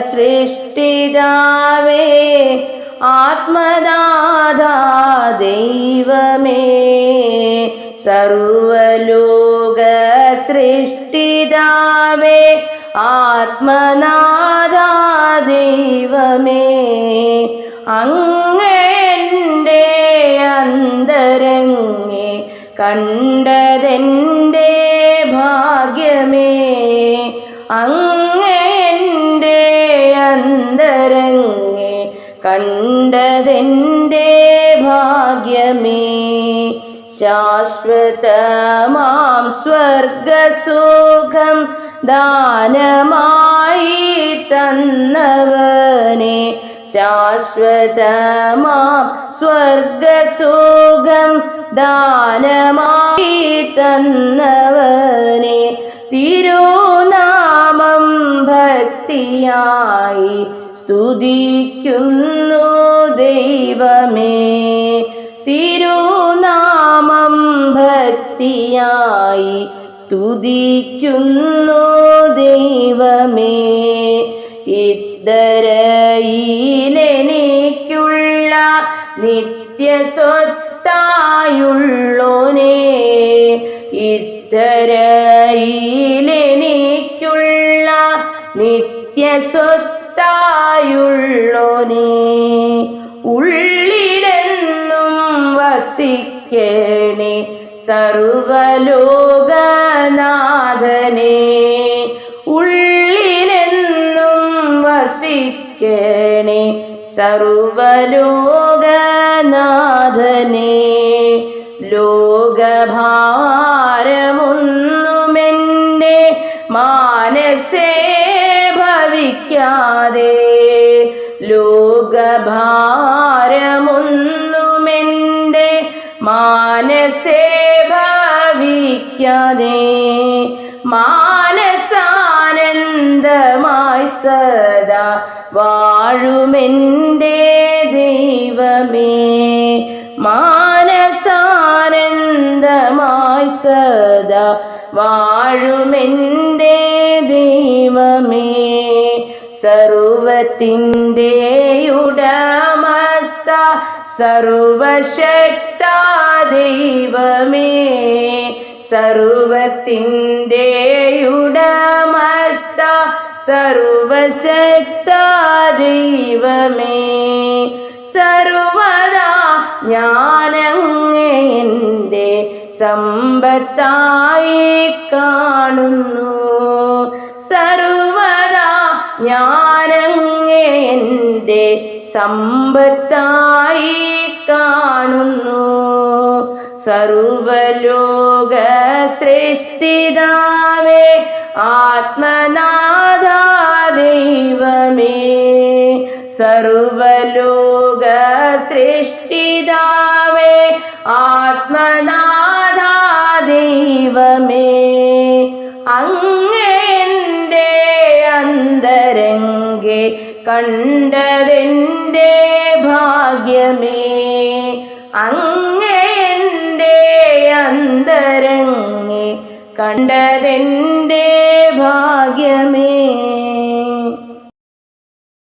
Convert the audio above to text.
സൃഷ്ടിതാവേ ആത്മനാഥ ദൈവമേ. സർവലോക സൃഷ്ടിതാവേ ആത്മനാഥ ദൈവമേ. അങ്ങേന്റെ അന്തരങ്ങെ കണ്ടതെന്റെ ഭാഗ്യമേ. അങ്ങേന്റെ അന്തരങ്ങെ കണ്ടതെന്റെ ഭാഗ്യമേ. ശാശ്വതമാം സ്വർഗസുഖം ദാനമായി തന്നവനെ. ശാശ്വതമാം സ്വർഗസുഖം ദാനമായി തന്നവനെ. തിരുനാമം ഭക്തിയായി സ്തുതിക്കുന്നു ദൈവമേ. തിരുനാമം ഭക്തിയായി സ്തുതിക്കുന്നു ദൈവമേ. ഇത്തരയിലെനിക്കുള്ള നിത്യസ്വത്തായുള്ളോനേ. ഇത്തരയിലെനിക്കുള്ള നിത്യസ്വത്തായുള്ളോനേ ഉള്ളിലെന്നും വസിക്കണേ സർവലോകനാഥനെ ഉള്ളിലെന്നും വസിക്കണേ സർവലോകനാഥനെ ലോകഭാരമൊന്നുമെന്റെ മാനസേ ഭവിക്കാതെ ലോകഭാരമൊന്നുമെന്റെ മാനസേ ഭവിക്കാതെ മാനസാനന്ദമായി സദാ വാഴുമെന്റെ ദൈവമേ. മാനസാനന്ദമായി സദാ വാഴുമെന്റെ ദൈവമേ സർവത്തിന്റെ ഉടമസ്ഥ സർവശക്ത ദൈവമേ സർവത്തിന്റെ ഉടമസ്ഥ സർവശക്ത ദൈവമേ സർവദാ ഞാനങ്ങേ എന്റെ സമ്പത്തായി കാണുന്നു. സർവദാ ഞാനങ്ങേ എന്റെ സമ്പത്തായി കാണുന്നു. സർവലോക സൃഷ്ടിതാവേ ആത്മനാഥ ദൈവമേ. സർവലോക സൃഷ്ടിതാവേ ആത്മനാഥ അന്തരംഗെ കണ്ടതെന്റെ ഭാഗ്യമേ. അങ്ങേന്റെ അന്തരംഗെ കണ്ടതെന്റെ ഭാഗ്യമേ.